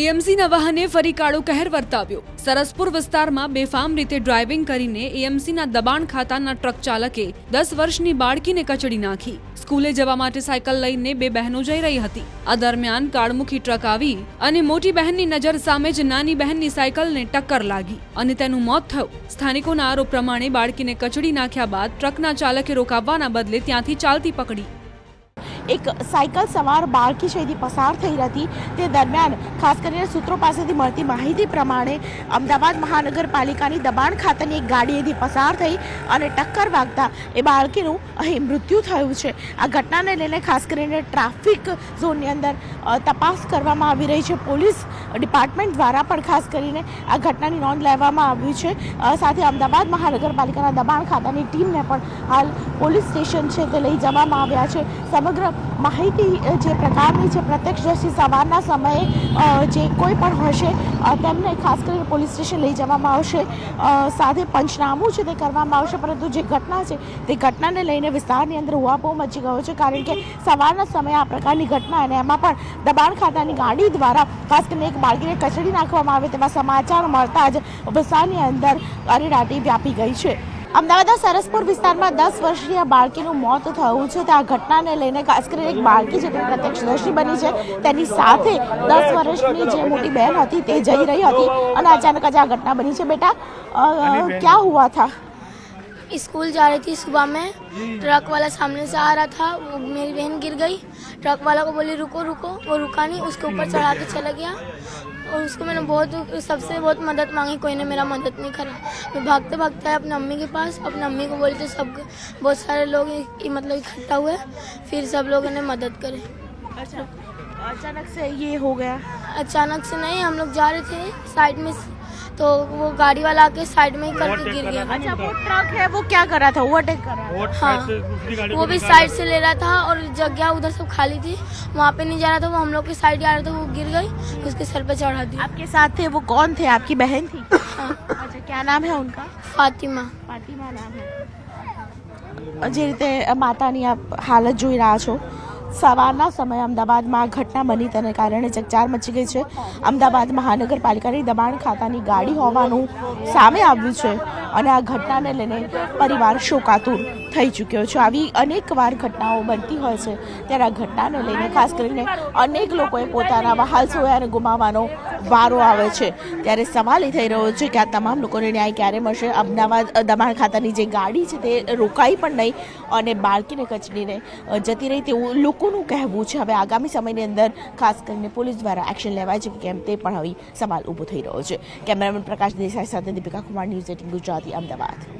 એએમસીના વાહને ફરી કાળો કહેર વર્તાવ્યો. સરસપુર વિસ્તારમાં બેફામ રીતે ડ્રાઇવિંગ કરીને એએમસીના દબાણ ખાતાના ટ્રક ચાલકે દસ વર્ષની બાળકીને કચડી નાખી. સ્કૂલે જવા માટે સાયકલ લઈને બે બહેનો જઈ રહી હતી. આ દરમિયાન કાળમુખી ટ્રક આવી અને મોટી બહેનની નજર સામે જ નાની બહેનની સાયકલને ટક્કર લાગી અને તેનું મોત થયું. સ્થાનિકોના આરોપ પ્રમાણે બાળકીને કચડી નાખ્યા બાદ ટ્રકના ચાલકે રોકાવવાના બદલે ત્યાંથી ચાલતી પકડી. એક સાયકલ સવાર બાળકી એથી પસાર થઈ હતી. તે દરમિયાન ખાસ કરીને સૂત્રો પાસેથી મળતી માહિતી પ્રમાણે અમદાવાદ મહાનગરપાલિકાની દબાણ ખાતાની એક ગાડી એથી પસાર થઈ અને ટક્કર વાગતા એ બાળકીનું અહીં મૃત્યુ થયું છે. આ ઘટનાને લઈને ખાસ કરીને ટ્રાફિક ઝોનની અંદર તપાસ કરવામાં આવી રહી છે. પોલીસ ડિપાર્ટમેન્ટ દ્વારા પણ ખાસ કરીને આ ઘટનાની નોંધ લેવામાં આવી છે. સાથે અમદાવાદ મહાનગરપાલિકાના દબાણ ખાતાની ટીમને પણ હાલ પોલીસ સ્ટેશન છે તે લઈ જવામાં આવ્યા છે. સમગ્ર માહિતી જે પ્રકારની છે પ્રત્યક્ષદર્શી સવારના સમયે જે કોઈ પણ હશે તેમને ખાસ કરીને પોલીસ સ્ટેશન લઈ જવામાં આવશે. સાથે પંચનામું છે તે કરવામાં આવશે, પરંતુ જે ઘટના છે, તે ઘટનાને લઈને વિસ્તારની અંદર ઉહાપોહ મચી ગયો છે, કારણ કે સવારના સમયે આ પ્રકારની ઘટના અને એમાં પણ દબાણ ખાતાની ગાડી દ્વારા ખાસ કરીને એક બાળકીને કચડી નાખવામાં આવે તેવા સમાચાર મળતા જ વિસ્તારની અંદર અરેરાટી વ્યાપી ગઈ છે. અમદાવાદના સરસપુર વિસ્તારમાં દસ વર્ષીય બાળકીનું મોત થયું છે. તો આ ઘટનાને લઈને ખાસ કરીને એક બાળકી છે તે પ્રત્યક્ષદર્શી બની છે તેની સાથે દસ વર્ષની જે મોટી બહેન હતી તે જઈ રહી હતી અને અચાનક જ આ ઘટના બની છે. બેટા ક્યાં હુઆ થા? स्कूल जा रही थी सुबह में। ट्रक वाला सामने से आ रहा था वो मेरी बहन गिर गई। ट्रक वाला को बोली रुको रुको। वो रुका नहीं उसके ऊपर चढ़ा के चला गया। और उसको मैंने बहुत सबसे बहुत मदद मांगी कोई ने मेरा मदद नहीं करा। मैं भागते भागते आया अपनी अम्मी के पास। अपनी अम्मी को बोली तो सब बहुत सारे लोग मतलब इकट्ठा हुए फिर सब लोगों ने मदद करे। अच्छा। अचानक से ये हो गया। अचानक से नहीं हम लोग जा रहे थे साइड में तो वो गाड़ी वाला आके साइड में ही करके गिर गया अच्छा वो ट्रक है वो क्या कर रहा था ओवरटेक कर रहा था हाँ वो भी साइड से ले रहा था और जगह उधर सब खाली थी वहाँ पे नहीं जा रहा था वो हम लोग के साइड आ रहा था वो गिर गई उसके सर पे चढ़ा दिया आपके साथ थे वो कौन थे आपकी बहन थी हाँ अच्छा क्या नाम है उनका फातिमा ફાતિમા નામ હે જે રીતે માતાની આપ હાલત જોઈ રહ્યા છો સવારના સમયે અમદાવાદમાં આ ઘટના બની તેને કારણે ચકચાર મચી ગઈ છે. અમદાવાદ મહાનગરપાલિકાની દબાણ ખાતાની ગાડી હોવાનું સામે આવ્યું છે અને આ ઘટનાને લઈને પરિવાર શોકાતુર. થઈ ચૂક્યો છે. આવી અનેક વાર ઘટનાઓ બનતી હોય છે. ત્યારે આ ઘટનાને લઈને ખાસ કરીને અનેક લોકોએ પોતાના વહાલ સોયાને ગુમાવવાનો વારો આવે છે. ત્યારે સવાલ એ થઈ રહ્યો છે કે આ તમામ લોકોને ન્યાય ક્યારે મળશે? અમદાવાદ દમણ ખાતાની જે ગાડી છે તે રોકાઈ પણ નહીં અને બાળકીને કચડીને જતી રહી તેવું લોકોનું કહેવું છે. હવે આગામી સમયની અંદર ખાસ કરીને પોલીસ દ્વારા એક્શન લેવાય છે કે કેમ તે પણ હવે સવાલ ઊભો થઈ રહ્યો છે. કેમેરામેન પ્રકાશ દેસાઈ સાથે દીપિકા કુમાર, ન્યૂઝ એટીન ગુજરાતી, અમદાવાદ.